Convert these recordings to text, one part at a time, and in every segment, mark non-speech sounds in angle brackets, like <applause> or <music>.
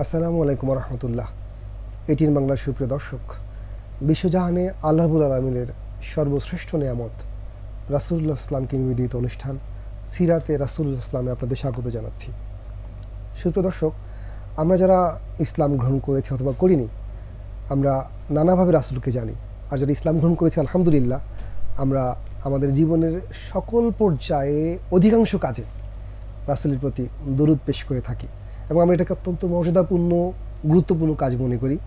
আসসালামু আলাইকুম রহমতুল্লাহ এটির বাংলার সুপ্রিয় দর্শক, বিশ্বজাহানে আল্লাহবুল আলমিনের সর্বশ্রেষ্ঠ নিয়ামত রাসুল্লাহ ইসলামকে নিবেদিত অনুষ্ঠান, সিরাতে রাসুল্লাহ ইসলামে আপনাদের স্বাগত জানাচ্ছি। সুপ্রিয় দর্শক, আমরা যারা ইসলাম গ্রহণ করেছি অথবা করিনি, আমরা নানাভাবে রাসুলকে জানি, আর যারা ইসলাম গ্রহণ করেছি আলহামদুলিল্লাহ, আমরা আমাদের জীবনের সকল পর্যায়ে অধিকাংশ কাজে রাসুলের প্রতি দরুদ পেশ করে থাকি এবং আমরা এটাকে অত্যন্ত মর্যাদাপূর্ণ, গুরুত্বপূর্ণ কাজ মনে করি।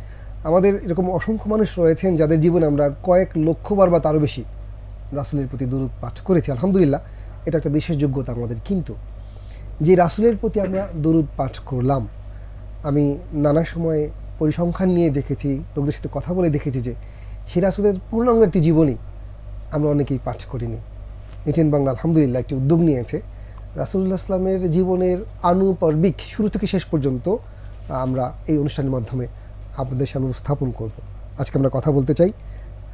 আমাদের এরকম অসংখ্য মানুষ রয়েছেন যাদের জীবনে আমরা কয়েক লক্ষবার বা তারও বেশি রাসুলের প্রতি দরুদ পাঠ করেছি, আলহামদুলিল্লাহ। এটা একটা বিশেষ যোগ্যতা আমাদের। কিন্তু যে রাসুলের প্রতি আমরা দরুদ পাঠ করলাম, আমি নানা সময়ে পরিসংখ্যান নিয়ে দেখেছি, লোকদের সাথে কথা বলে দেখেছি যে সেই রাসুলের পূর্ণাঙ্গ একটি জীবনী আমরা অনেকেই পাঠ করিনি। এটিএন বাংলা আলহামদুলিল্লাহ একটি উদ্যোগ নিয়েছে। রাসুল্লাহ আসলামের জীবনের আনুপর্বিক শুরু থেকে শেষ পর্যন্ত আমরা এই অনুষ্ঠানের মাধ্যমে আপনাদের সামনে উপস্থাপন করব। আজকে আমরা কথা বলতে চাই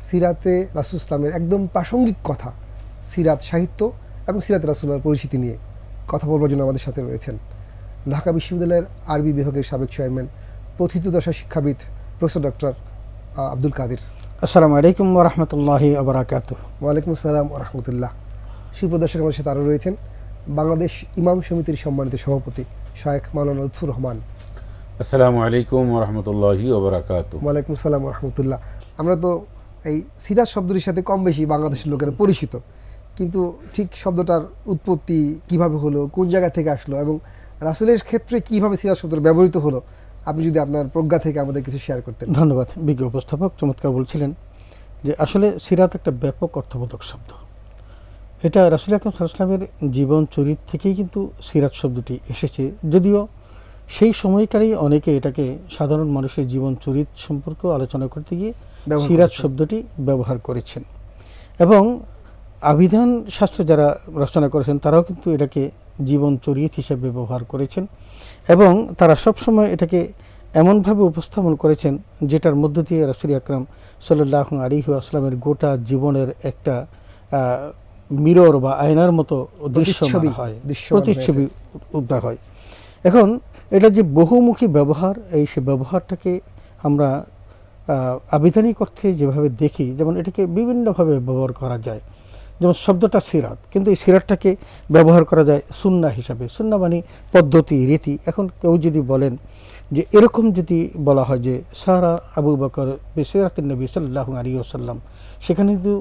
সিরাতে রাসুল ইসলামের একদম প্রাসঙ্গিক কথা, সিরাত সাহিত্য এবং সিরাত রাসুল্লাহর পরিচিতি নিয়ে কথা বলবার জন্য আমাদের সাথে রয়েছেন ঢাকা বিশ্ববিদ্যালয়ের আরবি বিভাগের সাবেক চেয়ারম্যান, প্রথিতদশা শিক্ষাবিদ প্রফেসর ডক্টর আব্দুল কাদের। আসসালামু আলাইকুম রহমতুল্লাহি আবরাকাত ওয়ালাইকুম আসসালাম রহমতুল্লাহ। সুপ্রদর্শক আমাদের সাথে আরও রয়েছেন বাংলাদেশ ইমাম সমিতির সম্মানিত সভাপতি শায়েখ মাওলানা লুৎফুর রহমান। আসসালামু আলাইকুম রহমতুল্লাহি ওবরাকাত ওয়ালাইকুম আসসালাম রহমতুল্লাহ। আমরা তো এই সিরাজ শব্দটির সাথে কম বেশি বাংলাদেশের লোকেরা পরিচিত কিন্তু ঠিক শব্দটার উৎপত্তি কীভাবে হলো কোন জায়গা থেকে আসলো এবং রাসুলের ক্ষেত্রে কীভাবে সিরাজ শব্দটা ব্যবহৃত হলো আপনি যদি আপনার প্রজ্ঞা থেকে আমাদের কিছু শেয়ার করতেন। ধন্যবাদ। বিজ্ঞ উপস্থাপক চমৎকার বলছিলেন যে আসলে সিরাত একটা ব্যাপক অর্থবোধক শব্দ। এটা রাসুল আকরম সাল্লামের জীবন চরিত থেকেই কিন্তু সিরাত শব্দটি এসেছে। যদিও সেই সময়কারেই অনেকে এটাকে সাধারণ মানুষের জীবন চরিত সম্পর্কে আলোচনা করতে গিয়ে সিরাত শব্দটি ব্যবহার করেছেন। এবং আবিধান শাস্ত্র যারা রচনা করেছেন তারাও কিন্তু এটাকে জীবন চরিত হিসেবে ব্যবহার করেছেন এবং তারা সবসময় এটাকে এমনভাবে উপস্থাপন করেছেন যেটার মধ্য দিয়ে রাসুল আকরাম সাল্লাহ আলিহু আসলামের গোটা জীবনের একটা মিরর বা আয়নার মতো দৃশ্য হয় প্রতিচ্ছবি উদ্ধার হয়। এখন এটা যে বহুমুখী ব্যবহার এই সে ব্যবহারটাকে আমরা আবিধানিক অর্থে যেভাবে দেখি যেমন এটাকে বিভিন্নভাবে ব্যবহার করা যায়। যেমন শব্দটা সিরাত কিন্তু এই সিরাতটাকে ব্যবহার করা যায় সুন্না হিসাবে। সুন্না মানে পদ্ধতি রীতি। এখন কেউ যদি বলেন যে এরকম যদি বলা হয় যে সারা আবু বকর বেসিরাত নবী সাল্লাহ আলী আসাল্লাম সেখানে কিন্তু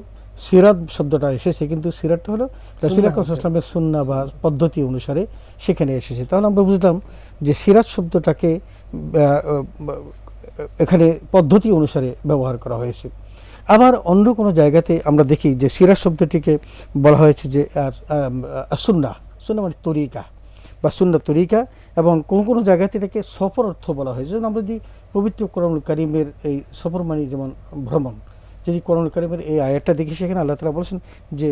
সিরাত শব্দটা এসেছে কিন্তু সিরাতটা হলো রসুল আকরম সুন্না বা পদ্ধতি অনুসারে সেখানে এসেছে। তাহলে আমরা বুঝলাম যে সিরাত শব্দটাকে এখানে পদ্ধতি অনুসারে ব্যবহার করা হয়েছে। আবার অন্য কোনো জায়গাতে আমরা দেখি যে সিরাত শব্দটিকে বলা হয়েছে যে সুন্না সুন্না মানে তরিকা বা সুন্না তরিকা এবং কোন কোনো জায়গাতে এটাকে সফর অর্থ বলা হয়েছে যেমন আমরা যদি পবিত্র কোরআন কারিমের এই সফর মানে যেমন ভ্রমণ যদি কোরআন কারিমের এই আয়াতটা দেখি সেখানে আল্লাহ তালা বলছেন যে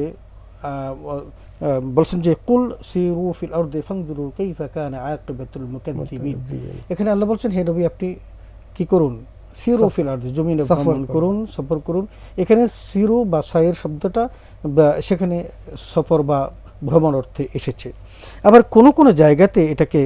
বলছেন যে কুল সিরু ফিল আরদে ফাংদুরু কাইফা কানা আয়াকিবাতুল মুকাদ্দিবিন। এখানে আল্লাহ বলছেন হে নবী আপনি কি করুন? সিরু। ফিল আরদে জমিনে ভ্রমণ করুন। সফর করুন এখানে সিরু বা সায়ের শব্দটা সেখানে সফর বা ভ্রমণ অর্থে এসেছে আবার কোনো কোনো জায়গাতে এটাকে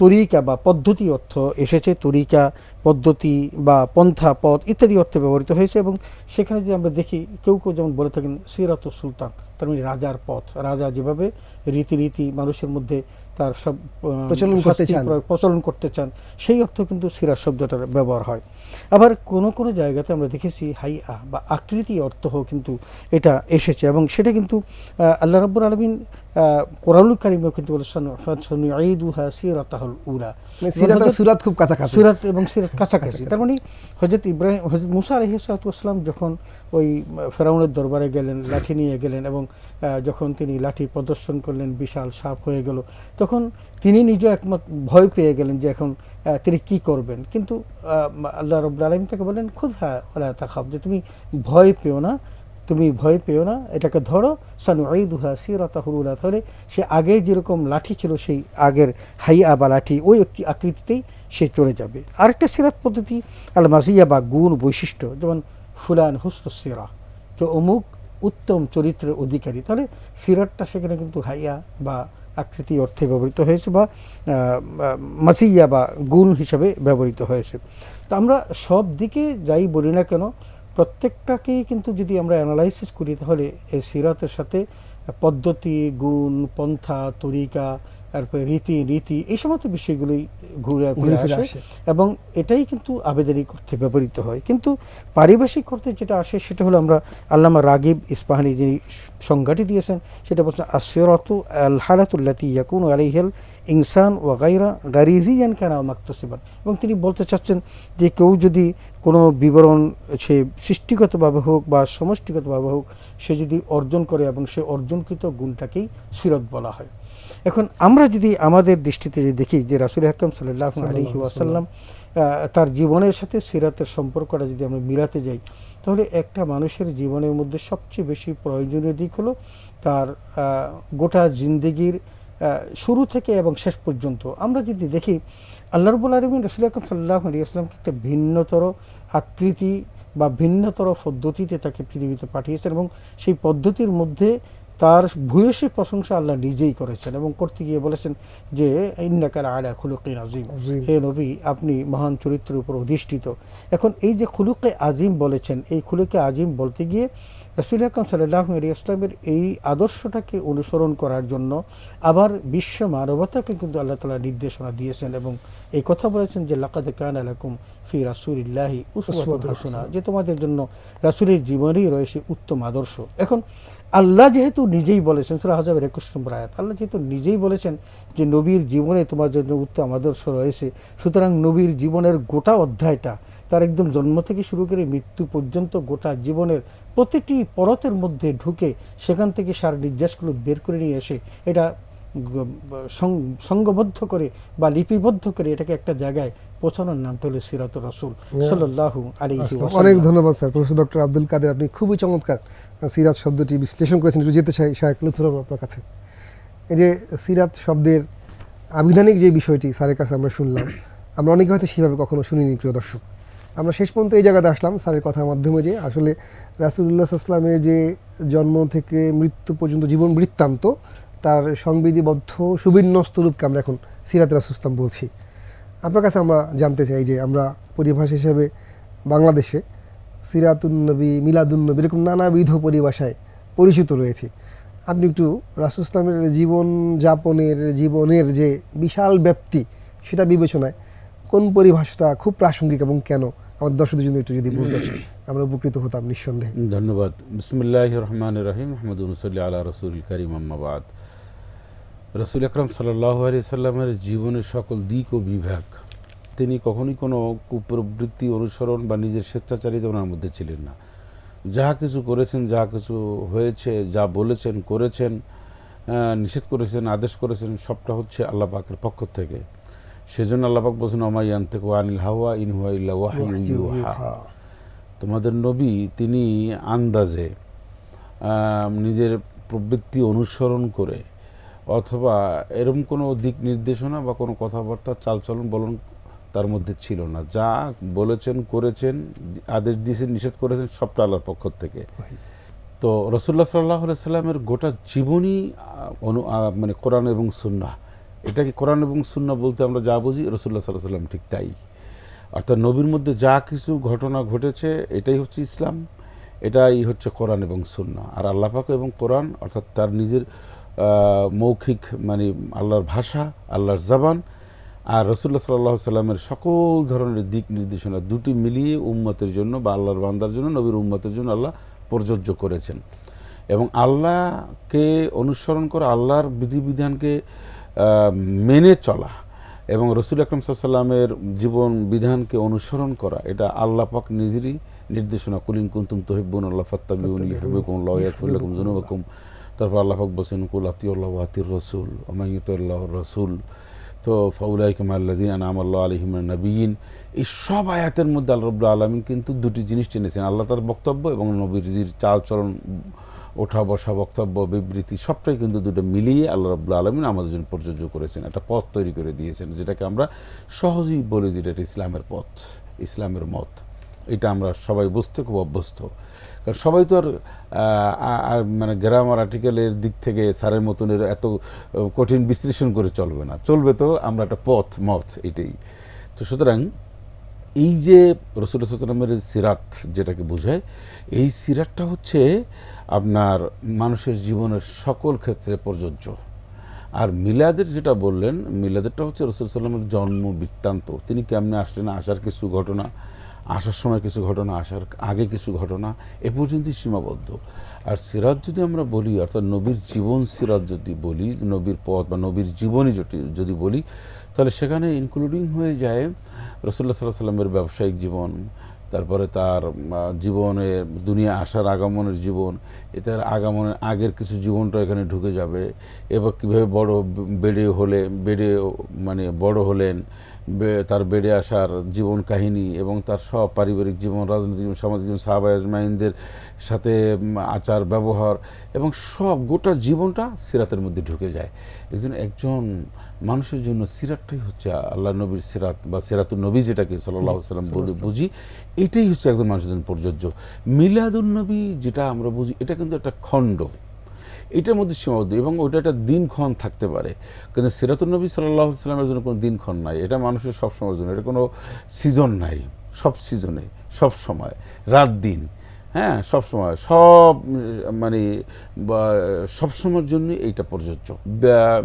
তরিকা বা পদ্ধতি অর্থ এসেছে তরিকা পদ্ধতি বা পন্থা পথ ইত্যাদি অর্থে ব্যবহৃত হয়েছে এবং সেখানে যদি আমরা দেখি কেউ কেউ যেমন বলে থাকেন সিরাত সুলতান তার মানে রাজার পথ রাজা যেভাবে রীতিনীতি মানুষের মধ্যে তার সব প্রচলন করতে চান। প্রচলন করতে চান সেই অর্থ কিন্তু সিরাজ শব্দটার ব্যবহার হয় আবার কোন কোন জায়গাতে আমরা দেখেছি হাই আ বা আকৃতি অর্থ কিন্তু এটা এসেছে এবং সেটা কিন্তু আল্লাহ রব্বুর আলমিন কোরআনুল কারিমেও কিন্তু বলেছেন সিরাতাহুল উলা। মানে সিরাত সুরাত খুব কাছাকাছি। সুরাত এবং সিরাত কাছাকাছি। তার মানে হজরত ইব্রাহিম হজরত মুসা আলহিসাল্লাম যখন ওই ফেরাউনের দরবারে গেলেন লাঠি নিয়ে গেলেন এবং যখন তিনি লাঠি প্রদর্শন করলেন বিশাল সাপ হয়ে গেল তখন তিনি নিজে একমত ভয় পেয়ে গেলেন যে এখন তিনি কি করবেন। কিন্তু আল্লাহ রব্লা আলম তাকে বললেন খুদ হ্যাঁ তাকাব যে তুমি ভয় পেও না তুমি ভয় পেও না, এটাকে ধরো সানু ঈদুহা সিরাতাহুরুলা তাহলে সে আগে যেরকম লাঠি ছিল সেই আগের হাইয়া বা লাঠি ওই একটি আকৃতিতেই সে চলে যাবে। আরেকটা সিরাত পদ্ধতি আল মাজিয়া বা গুণ বৈশিষ্ট্য, যেমন ফুলান হুস্ত সিরা। তো অমুক উত্তম চরিত্রের অধিকারী, তাহলে সিরাতটা সেখানে কিন্তু হাইয়া বা আকৃতি অর্থে ব্যবহৃত হয়েছে বা মাসিয়া বা গুণ হিসাবে ব্যবহৃত হয়েছে। তো আমরা সব দিকে যাই বলি না কেন প্রত্যেকটাকেই কিন্তু যদি আমরা অ্যানালাইসিস করি তাহলে এই সিরাতের সাথে পদ্ধতি গুণ পন্থা তরিকা তারপরে রীতি রীতি এই সমস্ত বিষয়গুলোই ঘুরে ঘুরে আসে। এবং এটাই কিন্তু আবেদনী করতে ব্যবহৃত হয় কিন্তু পারিভাষিক করতে যেটা আসে সেটা হলো আমরা আল্লামা রাগিব ইস্পাহানি যিনি সংজ্ঞাটি দিয়েছেন সেটা বলছেন আসিরত আল হালাতুল্লাতি ইয়াকুন আলাইহেল ইনসান ও গাইরা গারিজিয়ান কেনা মাক্তসিবান এবং তিনি বলতে চাচ্ছেন যে কেউ যদি কোনো বিবরণ সে সৃষ্টিগতভাবে হোক বা সমষ্টিগতভাবে হোক সে যদি অর্জন করে এবং সে অর্জনকৃত গুণটাকেই সিরত বলা হয়। এখন আমরা যদি আমাদের দৃষ্টিতে যে দেখি যে রাসুল হাকাম সাল্লাহ আলী ওয়াসাল্লাম তার জীবনের সাথে সিরাতের সম্পর্কটা যদি আমরা মিলাতে যাই তাহলে একটা মানুষের জীবনের মধ্যে সবচেয়ে বেশি প্রয়োজনীয় দিক হলো তার গোটা জিন্দেগির শুরু থেকে এবং শেষ পর্যন্ত। আমরা যদি দেখি আল্লাহ রবুল আলমিন রসুল আকরম সাল্লাহ আলী আসলামকে একটা ভিন্নতর আকৃতি বা ভিন্নতর পদ্ধতিতে তাকে পৃথিবীতে পাঠিয়েছেন এবং সেই পদ্ধতির মধ্যে তার ভূয়সী প্রশংসা আল্লাহ নিজেই করেছেন এবং করতে গিয়ে বলেছেন যে ইন্নাকার আলা খুলুকিন আজিম। হে নবী আপনি মহান চরিত্রের উপর অধিষ্ঠিত এখন এই যে খুলুকে আজিম বলেছেন এই খুলুকে আজিম বলতে গিয়ে রসুল আকরম সাল্লাহ ইসলামের এই আদর্শটাকে অনুসরণ করার জন্য আবার বিশ্ব মানবতাকে কিন্তু আল্লাহ তালা নির্দেশনা দিয়েছেন এবং এই কথা বলেছেন যে লাকাদ কান আলাকুম ফি রাসুলিল্লাহি উসওয়াতুন হাসানা। যে তোমাদের জন্য রাসুলের জীবনেই রয়েছে উত্তম আদর্শ এখন আল্লাহ যেহেতু নিজেই বলেছেন, সুরা হাজাবের একুশ নম্বর আয়াত, আল্লাহ যেহেতু নিজেই বলেছেন যে নবীর জীবনে তোমার জন্য উত্তম আদর্শ রয়েছে, সুতরাং নবীর জীবনের গোটা অধ্যায়টা তার একদম জন্ম থেকে শুরু করে মৃত্যু পর্যন্ত গোটা জীবনের প্রতিটি পরতের মধ্যে ঢুকে সেখান থেকে সার নির্যাসগুলো বের করে নিয়ে এসে এটা সঙ্গবদ্ধ করে বা লিপিবদ্ধ করে এটাকে একটা জায়গায় পৌঁছানোর নামটা হলো সিরাত রসুল সাল্লাহ আলী অনেক ধন্যবাদ sir. Professor doctor Abdul Kader আপনি খুবই চমৎকার সিরাত শব্দটি বিশ্লেষণ করেছেন। একটু যেতে চাই শাহেক রহমান আপনার কাছে। এই যে সিরাত শব্দের আবিধানিক যে বিষয়টি স্যারের কাছে আমরা শুনলাম আমরা অনেকে হয়তো সেভাবে কখনো শুনিনি প্রিয় দর্শক। আমরা শেষ পর্যন্ত এই জায়গাতে আসলাম স্যারের কথার মাধ্যমে যে আসলে রাসুল্লাহ আসলামের যে জন্ম থেকে মৃত্যু পর্যন্ত জীবন বৃত্তান্ত তার সংবিধিবদ্ধ সুবিন্যস্ত রূপকে আমরা এখন সিরাত রাসুসলাম বলছি। আপনার কাছে আমরা জানতে চাই যে আমরা পরিভাষ হিসেবে বাংলাদেশে সিরাতুন্নবী মিলাদুন্নবী এরকম নানাবিধ পরিভাষায় পরিচিত রয়েছে। আপনি একটু রাসুল জীবন যাপনের, জীবনের যে বিশাল ব্যাপ্তি, সেটা বিবেচনায় কোন পরিভাষাটা খুব প্রাসঙ্গিক এবং কেন? আমার দর্শকদের জন্য একটু যদি বলতেন, আমরা উপকৃত হতাম নিঃসন্দেহে। ধন্যবাদ। বিসমুল্লাহ রহমান রহিম। আহমদুল্লি আল্লাহ রসুল করিম। আম্মাবাদ রসুল আকরম সাল্লাহ আলি সাল্লামের জীবনের সকল দিক ও বিভাগ তিনি কখনোই কোনো কুপ্রবৃত্তি অনুসরণ বা নিজের স্বেচ্ছাচারিতা ওনার মধ্যে ছিলেন না। যা কিছু করেছেন যা কিছু হয়েছে যা বলেছেন করেছেন নিষেধ করেছেন আদেশ করেছেন সবটা হচ্ছে আল্লাহ পাকের পক্ষ থেকে। সেজন্য আল্লাহ পাক বলছেন অমাইয়ান থেকে আনিল হাওয়া ইনহুয়া ইল্লা ওয়াহি ইউহা। তোমাদের নবী তিনি আন্দাজে নিজের প্রবৃত্তি অনুসরণ করে অথবা এরম কোনো দিক নির্দেশনা বা কোনো কথাবার্তা চালচলন বলন তার মধ্যে ছিল না। যা বলেছেন করেছেন আদেশ দিয়েছেন নিষেধ করেছেন সবটা আল্লাহর পক্ষ থেকে। তো রসুল্লাহ সাল্লাহ সাল্লামের গোটা জীবনই অনু মানে কোরআন এবং সুন্না এটাকে কোরআন এবং সুন্না বলতে আমরা যা বুঝি রসুল্লাহ সাল্লাহ সাল্লাম ঠিক তাই। অর্থাৎ নবীর মধ্যে যা কিছু ঘটনা ঘটেছে এটাই হচ্ছে ইসলাম। এটাই হচ্ছে কোরআন এবং সুন্না আর আল্লাহ পাক এবং কোরআন অর্থাৎ তার নিজের মৌখিক মানে আল্লাহর ভাষা আল্লাহর জবান আর রসুল্লাহ সাল্লাহ সাল্লামের সকল ধরনের দিক নির্দেশনা দুটি মিলিয়ে উম্মতের জন্য বা আল্লাহর বান্দার জন্য নবীর উম্মতের জন্য আল্লাহ প্রযোজ্য করেছেন। এবং আল্লাহকে অনুসরণ করা আল্লাহর বিধিবিধানকে মেনে চলা এবং রসুল আকরম সাল্লামের জীবন বিধানকে অনুসরণ করা এটা আল্লাহ পাক নিজেরই নির্দেশনা। কুলিন কুন্তুম তহিবুন আল্লাহ ফাত্তাবিউন ইহবিকুম ইয়াগফির জুনুবাকুম তারপর আল্লাহ পাক বলছেন, কুল আতিউল্লাহ আতির রসুল ওমাইয়ুতুল্লাহ রসুল। তো ফাউলাইকুম আল্লাদিন আনাম আল্লাহ আলহিম নবীন এই সব আয়াতের মধ্যে আল্লাহ রব্লা আলমিন কিন্তু দুটি জিনিস টেনেছেন। আল্লাহ তার বক্তব্য এবং চাল চলন ওঠা বসা বক্তব্য, বিবৃতি, সবটাই কিন্তু দুটো মিলিয়ে আল্লাহ রব্লা আলমিন আমাদের জন্য প্রযোজ্য করেছেন। একটা পথ তৈরি করে দিয়েছেন, যেটাকে আমরা সহজেই বলি যে এটা ইসলামের পথ, ইসলামের মত। এটা আমরা সবাই বুঝতে খুব অভ্যস্ত। কারণ সবাই তো আর মানে গ্রামার আর্টিকেলের দিক থেকে স্যারের মতন এত কঠিন বিশ্লেষণ করে চলবে না। চলবে তো আমরা একটা পথ, মত এটাই। তো সুতরাং এই যে রসুল সাল্লামের সিরাত যেটাকে বোঝায়, এই সিরাতটা হচ্ছে আপনার মানুষের জীবনের সকল ক্ষেত্রে প্রযোজ্য। আর মিলাদের যেটা বললেন, মিলাদেরটা হচ্ছে রসুল সাল্লামের জন্ম বৃত্তান্ত। তিনি কেমনে আসলেন, আসার কিছু ঘটনা আসার সময় কিছু ঘটনা, আসার আগে কিছু ঘটনা এ পর্যন্তই সীমাবদ্ধ। আর সিরাত যদি আমরা বলি, অর্থাৎ নবীর জীবন সিরাত যদি বলি, নবীর পথ বা নবীর জীবনী যদি বলি, তাহলে সেখানে ইনক্লুডিং হয়ে যায় রসুল্লাহ সাল্লাহ সাল্লামের ব্যবসায়িক জীবন, তারপরে তার জীবনে দুনিয়া আসার আগমনের জীবন এটার আগমনের আগের কিছু জীবনটা এখানে ঢুকে যাবে। এবার কীভাবে বড়, বেড়ে হলে, বেড়ে মানে বড় হলেন তার বেড়ে আসার জীবন কাহিনী এবং তার সব পারিবারিক জীবন রাজনৈতিক জীবন সামাজিক জীবন সাহাবা আজমাইনদের সাথে আচার ব্যবহার এবং সব গোটা জীবনটা সিরাতের মধ্যে ঢুকে যায়। একজন একজন মানুষের জন্য সিরাতটাই হচ্ছে আল্লাহ নবীর সিরাত বা সিরাতুল নবী যেটাকে সাল্লাহ সাল্লাম বলে বুঝি এটাই হচ্ছে একজন মানুষের জন্য প্রযোজ্য। মিলাদুল নবী যেটা আমরা বুঝি এটা কিন্তু একটা খণ্ড। এটার মধ্যে সীমাবদ্ধ এবং ওটা একটা দিনক্ষণ থাকতে পারে। কিন্তু সিরাতুল নবী সাল্লাহ সাল্লামের জন্য কোনো দিনক্ষণ নাই। এটা মানুষের সব সময়ের জন্য এটা কোনো সিজন নাই। সব সিজনে সব সময়। রাত দিন হ্যাঁ সব সময়। সব মানে বা সব সময়ের জন্য এইটা প্রযোজ্য।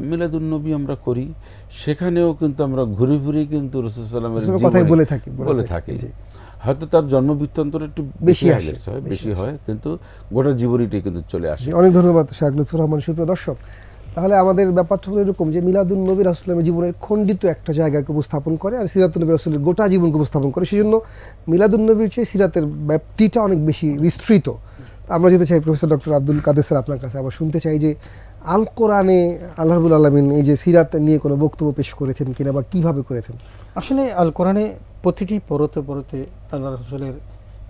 মিলাদুল নবী আমরা করি। সেখানেও কিন্তু আমরা ঘুরে ঘুরে কিন্তু রসুলামের রসুলের কথাই বলে থাকি, বলে থাকি। হয়তো তার জন্ম বৃত্তান্তটা একটু বেশি আসে, বেশি হয় কিন্তু গোটা জীবনীটাই কিন্তু চলে আসে। অনেক ধন্যবাদ শাহ লুৎফুর রহমান সুপ্রিয় দর্শক। তাহলে আমাদের ব্যাপারটা হলো এরকম যে মিলাদুল নবী রাসুলের জীবনের খণ্ডিত একটা জায়গাকে উপস্থাপন করে আর সিরাতুল নবী রাসুলের গোটা জীবনকে উপস্থাপন করে সেজন্য মিলাদুল নবীর চেয়ে সিরাতের ব্যাপ্তিটা অনেক বেশি বিস্তৃত। আমরা যেতে চাই professor doctor Abdul Kader sir আপনার কাছে আবার শুনতে চাই যে আল কোরআনে আল্লাহবুল আলমিন এই যে সিরাত নিয়ে কোনো বক্তব্য পেশ করেছেন কিনা বা কীভাবে করেছেন? আসলে আল কোরআনে প্রতিটি পরতে পরতে আল্লাহ রসুলের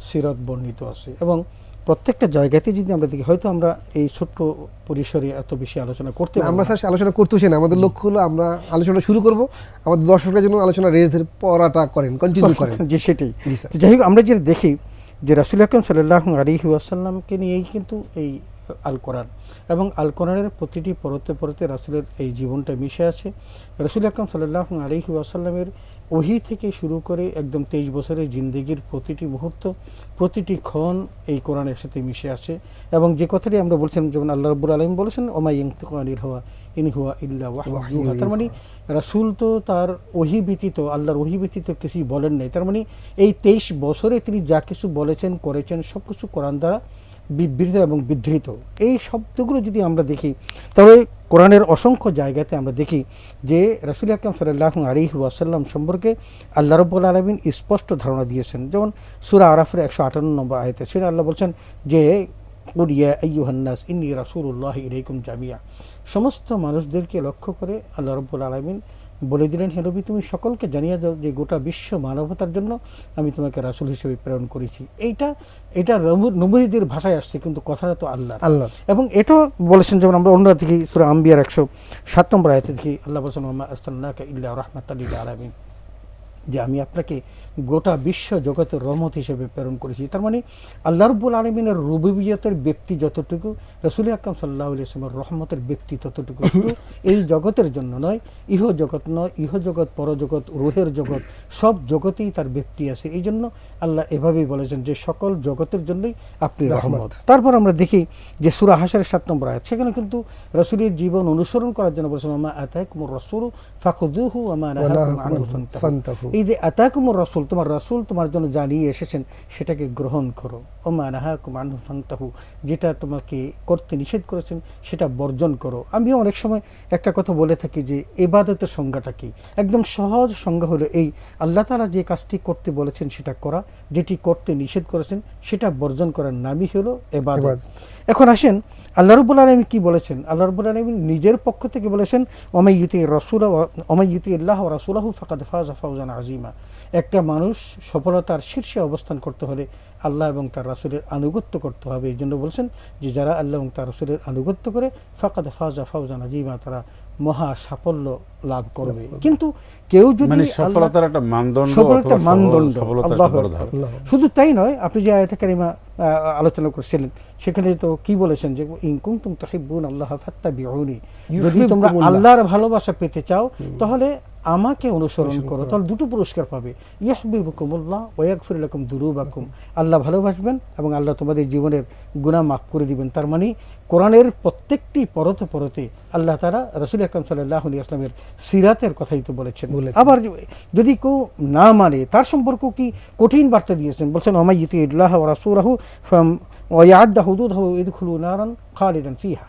সিরাত বর্ণিত আছে এবং প্রত্যেকটা জায়গাতে যদি আমরা দেখি হয়তো আমরা এই ছোট্ট পরিসরে এত বেশি আলোচনা করতে আমরা স্যার আলোচনা করতেছি না। আমাদের লক্ষ্য হলো আমরা আলোচনা শুরু করব। আমাদের দর্শকরা জন্য আলোচনা রেজ পড়াটা করেন কন্টিনিউ করেন। <laughs> যে সেটাই। যাই হোক আমরা যেটা দেখি যে রাসুল আকরম সাল্লাহ আলী ওয়াসাল্লামকে নিয়েই কিন্তু এই আল কোরআন এবং আল কোরআনের প্রতিটি পরতে পরতে রাসুলের এই জীবনটা মিশে আছে। রসুল আকরম সাল্লাহ আলী ওয়াসাল্লামের ওহি থেকে শুরু করে একদম তেইশ বছরের জিন্দগির প্রতিটি মুহূর্ত প্রতিটি ক্ষণ এই কোরআনের সাথে মিশে আছে। এবং যে কথাটি আমরা বলছিলাম যেমন আল্লাহ রব্বুল আলম বলেছেন ওমাই আলির হওয়া ইন হুয়া ইল্লা ওয়াহয়ু তার মানে রাসুল তো তার ওহি ব্যতীত আল্লাহর ওহি ব্যতীত কিছুই বলেন নাই। তার মানে এই তেইশ বছরে তিনি যা কিছু বলেছেন করেছেন সব কিছু কোরআন দ্বারা বিবৃত এবং বিধৃত। এই শব্দগুলো যদি আমরা দেখি, তবে কোরআনের অসংখ্য জায়গাতে আমরা দেখি যে রাসুল আকরম সাল্লাহ আলী ওয়াসাল্লাম সম্পর্কে আল্লাহ রব্বুল আলমিন স্পষ্ট ধারণা দিয়েছেন। যেমন সুরা আরাফের একশো আটান্ন নম্বর আয়তে সেটা আল্লাহ বলছেন যে কুরিয়া আইয়ুহান্নাস ইন্নি রাসূলুল্লাহ ইলাইকুম জামিয়া সমস্ত মানুষদেরকে লক্ষ্য করে আল্লাহ রব্বুল আলমিন বলে দিলেন হে নবী তুমি সকলকে জানিয়ে দাও যে গোটা বিশ্ব মানবতার জন্য আমি তোমাকে রাসুল হিসেবে প্রেরণ করেছি। এইটা এটা নবীদের ভাষায় আসছে কিন্তু কথাটা তো আল্লাহ আল্লাহ এবং এটাও বলেছেন যেমন আমরা অন্য দেখি সুরা আম্বিয়ার একশো সাত নম্বর আয়তে দেখি আল্লাহ আস্তাল্লাহ ইল্লা রহমাত আলমিন। যে আমি আপনাকে গোটা বিশ্ব জগতের রহমত হিসেবে প্রেরণ করেছি। তার মানে আল্লাহ রব্বুল আলমিনের রুবিবিয়তের ব্যক্তি যতটুকু রসুল আকরম সাল্লাহ ইসলামের রহমতের ব্যক্তি ততটুকু। এই জগতের জন্য নয় ইহ জগৎ নয় ইহ জগৎ পরজগৎ রুহের জগৎ সব জগতেই তার ব্যক্তি আছে। এই জন্য আল্লাহ এভাবেই বলেছেন যে সকল জগতের জন্যই আপনি রহমত। তারপর আমরা দেখি যে সুরা হাসারের সাত নম্বর আয়াত সেখানে কিন্তু রসুলের জীবন অনুসরণ করার জন্য বলেছেন আমা আতাকুমুর রসুল ফাকুদুহু আমা এই যে আতাকুমুর রসুল তোমার রসুল তোমার জন্য জানিয়ে এসেছেন সেটাকে গ্রহণ করো। ওমা নাহাকুম আনহু ফান্তাহু যেটা তোমাকে করতে নিষেধ করেছেন সেটা বর্জন করো। আমিও অনেক সময় একটা কথা বলে থাকি যে এবাদতের সংজ্ঞাটা কি? একদম সহজ সংজ্ঞা হলো এই আল্লাহ তাআলা যে কাজটি করতে বলেছেন সেটা করা যেটি করতে নিষেধ করেছেন সেটা বর্জন করার নামই হলো এবাদত। এখন আসেন আল্লাহ রব্বুল আলমী কি বলেছেন? আল্লাহ রব্বুল আলমী নিজের পক্ষ থেকে বলেছেন অমাইয়ুতি রসুল অমাই ইউতি আল্লাহ রসুলাহু ফাকাদ ফাজ ফাউজান আজিম আজিমা। একটা মানুষ সফলতার শীর্ষে অবস্থান করতে হলে আল্লাহ এবং তার রাসুলের আনুগত্য করতে হবে। এই জন্য বলছেন যে যারা আল্লাহ এবং তার রাসুলের আনুগত্য করে ফাকাদ ফাজা ফাউজান আজিমা তারা মহা সাফল্য লাভ করবে। কিন্তু কেউ যদি মানে সফলতার একটা মানদণ্ড সফলতার মানদণ্ড। শুধু তাই নয় আপনি যে আয়াতে কারিমা আলোচনা করছিলেন সেখানে তো কি বলেছেন যে ইনকুম তুম তাহিবুন আল্লাহ ফাত্তা বিউনি যদি তোমরা। আল্লাহর ভালোবাসা পেতে চাও তাহলে আমাকে অনুসরণ করো তাহলে দুটো পুরস্কার পাবে। ইয়াহবিবুকুমুল্লাহ ওয়াকফির লাকুম দুরুবাকুম। আল্লাহ ভালোবাসবেন এবং আল্লাহ তোমাদের জীবনের গুনাহ মাফ করে দিবেন। তার মানে কোরআনের প্রত্যেকটি পরতে পরতে আল্লাহ তারা রসুল আকরম সাল্লাহ আসলামের সিরাতের কথাই তো বলেছেন। আবার যদি কেউ না মানে তার সম্পর্ক কি কঠিন বার্তা দিয়েছেন? বলছেন অমাইয়তি ইল্লাহ ও রাসূলাহু ফাম ওয়ায়াদ্দা হুদুদাহু ইদখুলু নারান খালিদান ফিহা।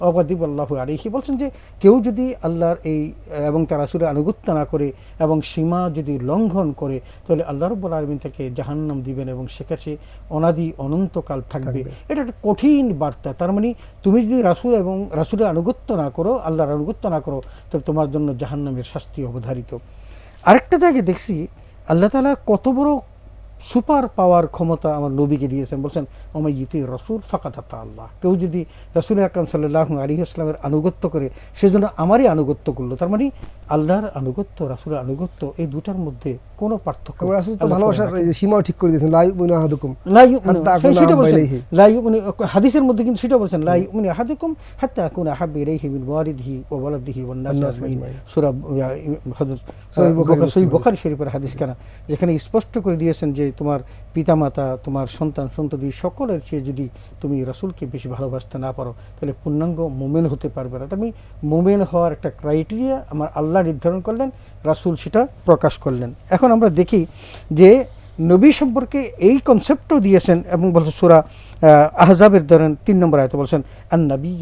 অবাদিব আল্লাহ আলিহি বলছেন যে কেউ যদি আল্লাহর এই এবং তার আসুরের আনুগত্য না করে এবং সীমা যদি লঙ্ঘন করে তাহলে আল্লাহ রব্বুল আলমিন তাকে জাহান্নাম দিবেন এবং সেখানে অনাদি অনন্তকাল থাকবে। থাকবে। এটা একটা কঠিন বার্তা। তার মানে তুমি যদি রাসুল এবং রাসুলের আনুগত্য না করো আল্লাহর আনুগত্য না করো তাহলে তোমার জন্য জাহান্নামের শাস্তি অবধারিত। আরেকটা জায়গায় দেখছি আল্লাহ তালা কত বড় সুপার পাওয়ার ক্ষমতা আমার নবীকে দিয়েছেন। বলছেন আমার ইতি রসুল ফাঁকাতা আল্লাহ। কেউ যদি রসুল আকরম সাল্লাহ আলী আসলামের আনুগত্য করে সেজন্য আমারই আনুগত্য করল। তার মানে আল্লাহর আনুগত্য রাসুলের আনুগত্য এই দুটার মধ্যে কোনো পার্থক্য তো ভালোবাসার সীমাও ঠিক করে দিয়েছেন লা ইউমিনু আহাদুকুম। লা ইউমিনু- হাত্তা সেটা বলছেন। ইলাইহি। লা হাদিসের মধ্যে কিন্তু সেটা বলছেন লা ইউমিনু আহাদুকুম হাত্তা আকুনা আহাব্বা ইলাইহি মিন ওয়ালিদিহি ওয়া ওয়ালাদিহি ওয়ান নাসি আজমাইন। সূরা হযরত সহিহ বুখারী শরীফের হাদিস। কেনা যেখানে স্পষ্ট করে দিয়েছেন যে তোমার পিতামাতা, তোমার সন্তান, সন্ততি সকলের চেয়ে যদি তুমি রাসূলকে বেশি ভালোবাসতে না পারো, তাহলে পূর্ণাঙ্গ মোমেন হতে পারবে না। তুমি মোমেন হওয়ার একটা ক্রাইটেরিয়া আমার আল্লাহ নির্ধারণ করলেন, রাসূল সেটা প্রকাশ করলেন। এখন আমরা দেখি যে নবী সম্পর্কে এই কনসেপ্টও দিয়েছেন এবং বলছে সুরা আহজাবের ধরেন তিন নম্বর আয়তে বলছেন আর নবী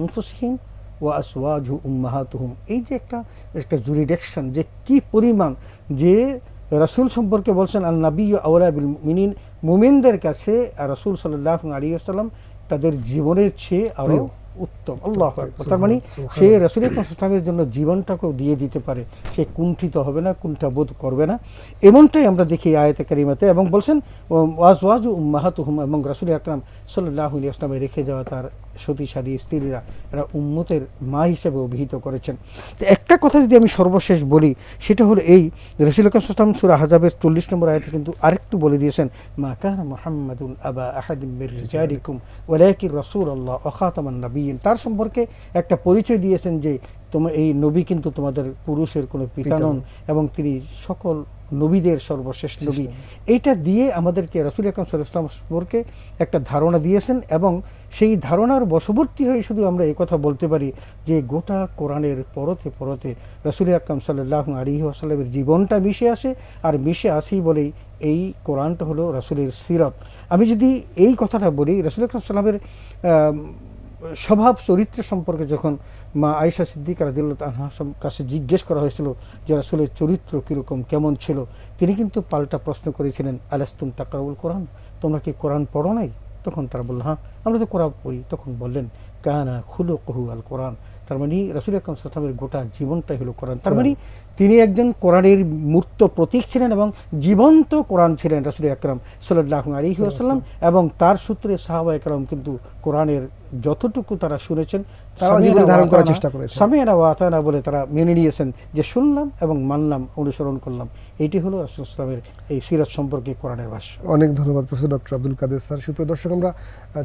আনফুসিহিম ওয়া আসওয়াজু উম্মাহাতুহুম। এই যে একটা একটা জুরিডেকশন যে কি পরিমাণ যে রাসূল সম্পর্কে বলছেন আল নবী আওয়ালা বিল মুমিনিন মুমিনদের কাছে রাসূল সাল্লাল্লাহু আলাইহি ওয়াসাল্লাম তাদের জীবনের চেয়ে আরও উত্তম। আল্লাহ তার মানে সে রসুল ইসলামের জন্য জীবনটাকেও দিয়ে দিতে পারে। সে কুণ্ঠিত হবে না কুণ্ঠা বোধ করবে না। এমনটাই আমরা দেখি আয়তে কারিমাতে এবং বলছেন ওয়াজ ওয়াজ উম্মাহাতুহুম এবং রসুল আকরাম সাল্লাহ ইসলামে রেখে যাওয়া তার সতীসাদী স্ত্রীরা এরা উম্মতের মা হিসেবে অভিহিত করেছেন তো একটা কথা যদি আমি সর্বশেষ বলি সেটা হলো এই রসুল আকরাম সুরা হাজাবের চল্লিশ নম্বর আয়তে কিন্তু আরেকটু বলে দিয়েছেন মা কান মোহাম্মদুল আবা আহাদিম ওয়ালাকির রসুল আল্লাহ অখাতামান নবীন তার সম্পর্কে একটা পরিচয় দিয়েছেন যে তোমার এই নবী কিন্তু তোমাদের পুরুষের কোনো পিতা পিতা নন নন। এবং তিনি সকল নবীদের সর্বশেষ নবী। এইটা দিয়ে আমাদেরকে রসুল আকরম সাল্লাম সম্পর্কে একটা ধারণা দিয়েছেন এবং সেই ধারণার বশবর্তী হয়ে শুধু আমরা এই কথা বলতে পারি যে গোটা কোরআনের পরতে পরতে রসুল আকরম সাল্লাহ আলী আসাল্লামের জীবনটা মিশে আসে আর মিশে আসি বলেই এই কোরআনটা হলো রসুলের সিরত। আমি যদি এই কথাটা বলি রসুল আকরম সাল্লামের স্বভাব চরিত্র সম্পর্কে যখন মা আয়েশা সিদ্দিক রাদিল্লা সম- কাছে জিজ্ঞেস করা হয়েছিল যে আসলে চরিত্র কীরকম, কেমন ছিল, তিনি কিন্তু পাল্টা প্রশ্ন করেছিলেন, আলাস্তুম তাকরাউল কোরআন? তোমরা কি কোরআন পড়ো নাই? তখন তারা বলল হ্যাঁ আমরা তো কোরআন পড়ি। তখন বললেন, কানা খুলো কহু আল কোরআন। তার মানে রসুল আকরম সাল্লামের গোটা জীবনটাই হলো কোরআন। তার মানে তিনি একজন কোরআনের মূর্ত প্রতীক ছিলেন এবং জীবন্ত কোরআন ছিলেন রসুল আকরম সাল্লাহ আলী আসাল্লাম এবং তার সূত্রে সাহাবা একরম কিন্তু কোরআনের যতটুকু তারা শুনেছেন তারাও জীবনে ধারণ করার চেষ্টা করেছেন। সামিয়ানা ওয়াতানা বলে তারা মেনে নিয়েছেন যে শুনলাম এবং মানলাম অনুসরণ করলাম। এটি হলো রাসুল ইসলামের এই সিরাত সম্পর্কে কোরআনের ভাষ্য। অনেক ধন্যবাদ professor doctor Abdul Kader sir. সুপ্রিয় দর্শক আমরা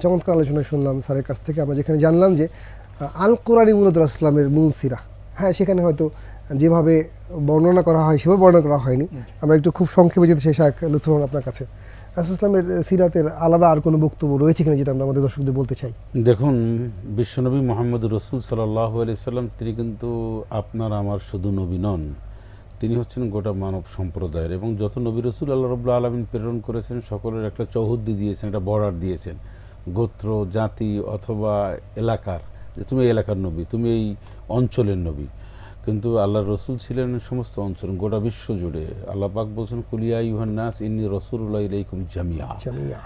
চমৎকার আলোচনা শুনলাম স্যারের কাছ থেকে। আমরা যেখানে জানলাম যে আল কোরআনই মূলত রাসুলামের মূল সিরা। হ্যাঁ সেখানে হয়তো যেভাবে বর্ণনা করা হয় সেভাবে বর্ণনা করা হয়নি। আমরা একটু খুব সংক্ষেপে যেতে চাই শাহ লুৎফর আপনার কাছে। রাসুল ইসলামের সিরাতের আলাদা আর কোনো বক্তব্য রয়েছে কিনা যেটা আমরা আমাদের দর্শকদের বলতে চাই? দেখুন, বিশ্বনবী মোহাম্মদ রসুল সাল্লাহ সাল্লাম, তিনি কিন্তু আপনার আমার শুধু নবী নন। তিনি হচ্ছেন গোটা মানব সম্প্রদায়ের এবং যত নবী রসুল আল্লাহ রবুল্লা আলমিন প্রেরণ করেছেন, সকলের একটা চৌহদ্দি দিয়েছেন, একটা বর্ডার দিয়েছেন। গোত্র, জাতি অথবা এলাকার, যে তুমি এই এলাকার নবী, তুমি এই অঞ্চলের নবী। কিন্তু আল্লাহ রসুল ছিলেন সমস্ত অঞ্চল গোটা বিশ্ব জুড়ে। আল্লাহ পাক বলছেন কুলিয়া ইউহান্নাস ইন্নি রসুল্লাহ ইলাইকুম জামিয়া। জামিয়া।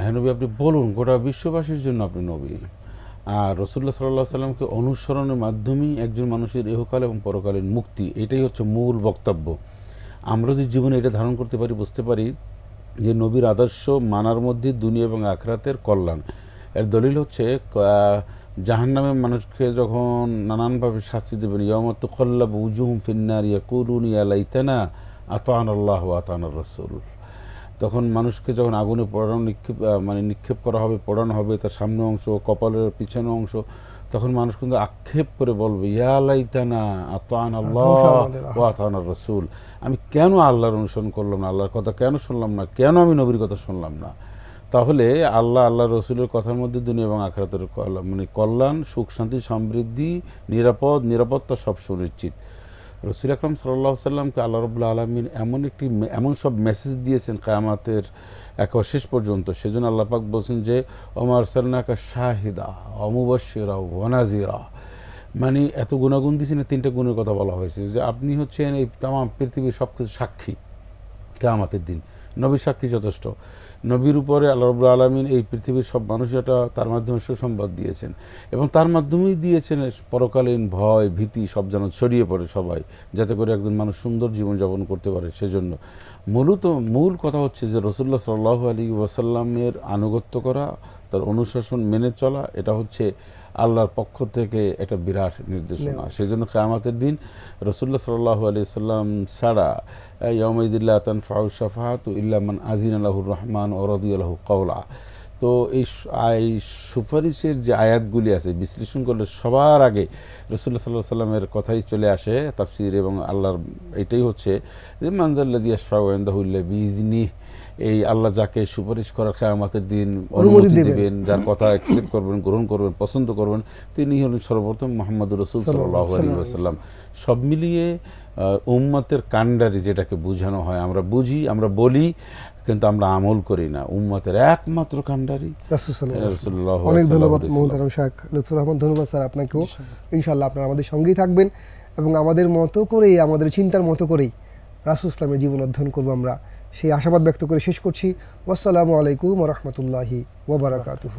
হ্যাঁ নবী আপনি বলুন গোটা বিশ্ববাসীর জন্য আপনি নবী। আর রসুল্লাহ সাল্লাহ সাল্লামকে অনুসরণের মাধ্যমেই একজন মানুষের ইহকাল এবং পরকালীন মুক্তি এটাই হচ্ছে মূল বক্তব্য। আমরা যদি জীবনে এটা ধারণ করতে পারি বুঝতে পারি যে নবীর আদর্শ মানার মধ্যে দুনিয়া এবং আখরাতের কল্যাণ। এর দলিল হচ্ছে জাহান নামে মানুষকে যখন নানানভাবে শাস্তি দেবেন ইয়ামত কল্লাব উজুহুম ফিন্নার ইয়াকুলুন ইয়া লাইতানা আতান আল্লাহ আতান রসুল। তখন মানুষকে যখন আগুনে পড়ানো নিক্ষেপ মানে নিক্ষেপ করা হবে পড়ানো হবে তার সামনে অংশ কপালের পিছনে অংশ তখন মানুষ কিন্তু আক্ষেপ করে বলবে ইয়া লাইতানা আতান আল্লাহ ও আতান রসুল। আমি কেন আল্লাহর অনুসরণ করলাম না? আল্লাহর কথা কেন শুনলাম না? কেন আমি নবীর কথা শুনলাম না? তাহলে আল্লাহ আল্লাহ রসুলের কথার মধ্যে দুনিয়া এবং আখরাতের মানে কল্যাণ, সুখ, শান্তি, সমৃদ্ধি, নিরাপদ, নিরাপত্তা সব সুনিশ্চিত। রসুল আকরম সাল্লাহ সাল্লামকে আল্লাহ রবুল্লা আলমিন এমন একটি, এমন সব মেসেজ দিয়েছেন কায়ামাতের একেবারে শেষ পর্যন্ত। সেজন্য আল্লাহ পাক বলছেন যে ওমার সাল্লাকা শাহিদা অমুবাসিরা ওয়ানাজিরা মানে এত গুণাগুণ দিয়েছেন তিনটা গুণের কথা বলা হয়েছে যে, আপনি হচ্ছেন এই তাম, পৃথিবীর সব কিছু সাক্ষী কেয়ামাতের দিন। নবী সাক্ষী যথেষ্ট। নবীর উপরে আল্লাহ রবুল আলমিন এই পৃথিবীর সব মানুষ এটা তার মাধ্যমে সুসংবাদ দিয়েছেন এবং তার মাধ্যমেই দিয়েছেন পরকালীন ভয়, ভীতি সব যেন ছড়িয়ে পড়ে সবাই, যাতে করে একজন মানুষ সুন্দর জীবনযাপন করতে পারে সেজন্য। মূলত মূল কথা হচ্ছে যে রসুল্লাহ সাল্লাহ আলী ওয়াসাল্লামের আনুগত্য করা, তার অনুশাসন মেনে চলা, এটা হচ্ছে আল্লাহর পক্ষ থেকে একটা বিরাট নির্দেশনা। সেই জন্য কেয়ামাতের দিন রসুল্লাহ সাল্লাহ আলি সাল্লাম ছাড়া ইয়মদুল্লাহ তান ফাউ শাফাহাত ইল্লামান আদিন আল্লাহুর রহমান ও রদি আল্লাহ কওলা। তো এই এই সুপারিশের যে আয়াতগুলি আছে বিশ্লেষণ করলে সবার আগে রসুল্লাহ সাল্লাহ সাল্লামের কথাই চলে আসে তাফসির এবং আল্লাহর এটাই হচ্ছে যে মানজাল্লাদি আশফাউল্লাহ বিজনি এই আল্লাহ যাকে সুপারিশ করার খেয়ামাতের দিন অনুমতি দিবেন। যার কথা অ্যাকসেপ্ট করবেন গ্রহণ করবেন পছন্দ করবেন তিনি হলেন সর্বপ্রথম মোহাম্মদ রসুল সাল্লাহ আলী সব মিলিয়ে উম্মতের কাণ্ডারি যেটাকে বোঝানো হয় আমরা বুঝি আমরা বলি কিন্তু আমরা আমল করি না। উম্মতের একমাত্র কাণ্ডারি অনেক ধন্যবাদ মোহাম্মদ শাহ। লুৎফুর রহমান ধন্যবাদ স্যার আপনাকেও। ইনশাল্লাহ আপনারা আমাদের সঙ্গেই থাকবেন এবং আমাদের মতো করেই আমাদের চিন্তার মতো করেই রাসুল ইসলামের জীবন অধ্যয়ন করব আমরা। সেই আশাবাদ ব্যক্ত করে শেষ করছি। আসসালামু আলাইকুম রহমতুল্লাহি ওবরাকাতুহু